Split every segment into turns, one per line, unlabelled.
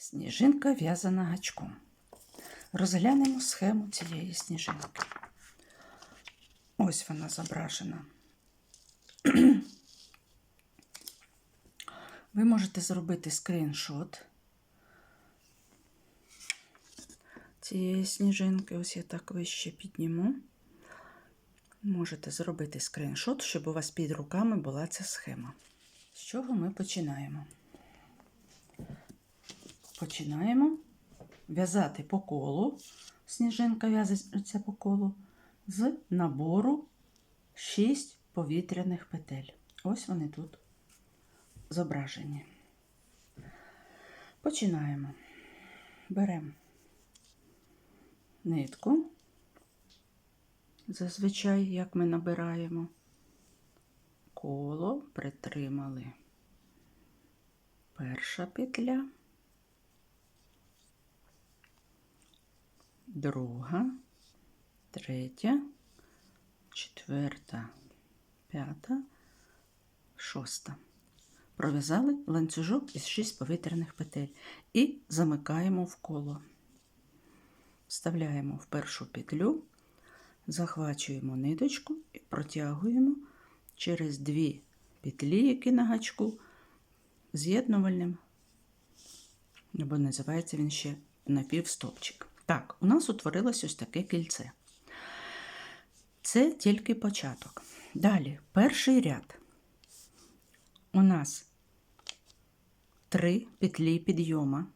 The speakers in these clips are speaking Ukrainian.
Сніжинка в'язана гачком. Розглянемо схему цієї сніжинки. Ось вона зображена. Ви можете зробити скріншот цієї сніжинки. Ось я так вище підніму. Можете зробити скріншот, щоб у вас під руками була ця схема. З чого ми починаємо? Починаємо в'язати по колу. Сніжинка в'язається по колу з набору 6 повітряних петель. Ось вони тут зображені. Починаємо. Беремо нитку. Зазвичай, як ми набираємо коло, притримали перша петля, друга, третя, четверта, п'ята, шоста. Пров'язали ланцюжок із 6 повітряних петель і замикаємо в коло. Вставляємо в першу петлю, захвачуємо ниточку і протягуємо через дві петлі, які на гачку, з'єднувальним, або називається він ще напівстопчик. Так, у нас утворилось ось таке кільце. Це тільки початок. Далі, перший ряд. У нас три петлі підйома.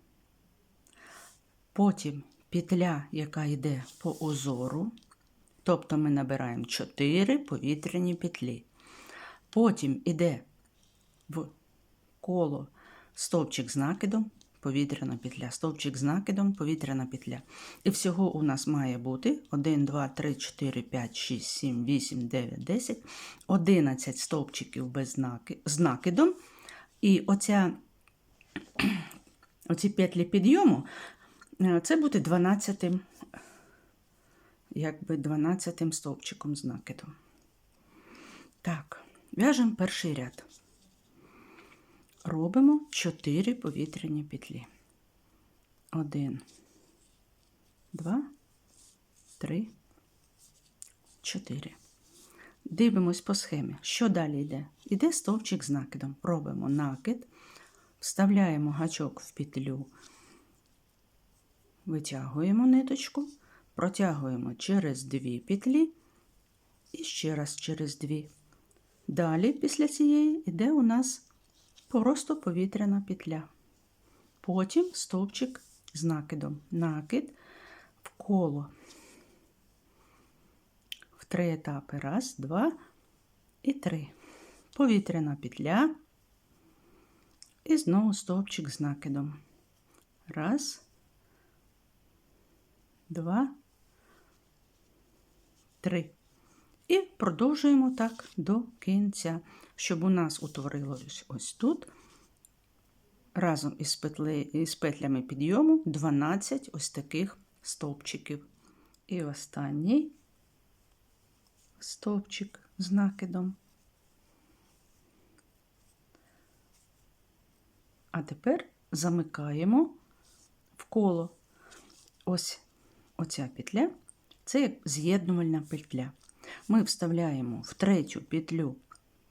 Потім петля, яка йде по узору, тобто ми набираємо 4 повітряні петлі. Потім йде в коло стовпчик з накидом, повітряна петля, стовпчик з накидом, повітряна петля. І всього у нас має бути 1, 2, 3, 4, 5, 6, 7, 8, 9, 10, 11 стовпчиків без знаки, з накидом. І оця, оці петлі підйому е, це буде 12 якби 12 стовпчиком з накидом. Так, в'яжемо перший ряд. Робимо 4 повітряні петлі. 1, 2, 3, 4. Дивимось по схемі. Що далі йде? Іде стовпчик з накидом. Робимо накид, вставляємо гачок в петлю, витягуємо ниточку, протягуємо через дві петлі і ще раз через дві. Далі, після цієї, йде у нас просто повітряна петля. Потім стовпчик з накидом. Накид в коло. В три етапи. Раз, два і три. Повітряна петля. І знову стовпчик з накидом. Раз, два, три. І продовжуємо так до кінця, щоб у нас утворилось ось тут разом із, петли, із петлями підйому 12 ось таких стовпчиків. І останній стовпчик з накидом. А тепер замикаємо в коло. Ось оця петля це як з'єднувальна петля. Ми вставляємо в третю петлю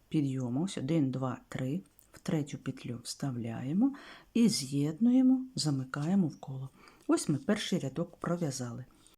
підйому, ось 1, 2, 3, в третю петлю вставляємо і з'єднуємо, замикаємо в коло. Ось ми перший рядок пров'язали.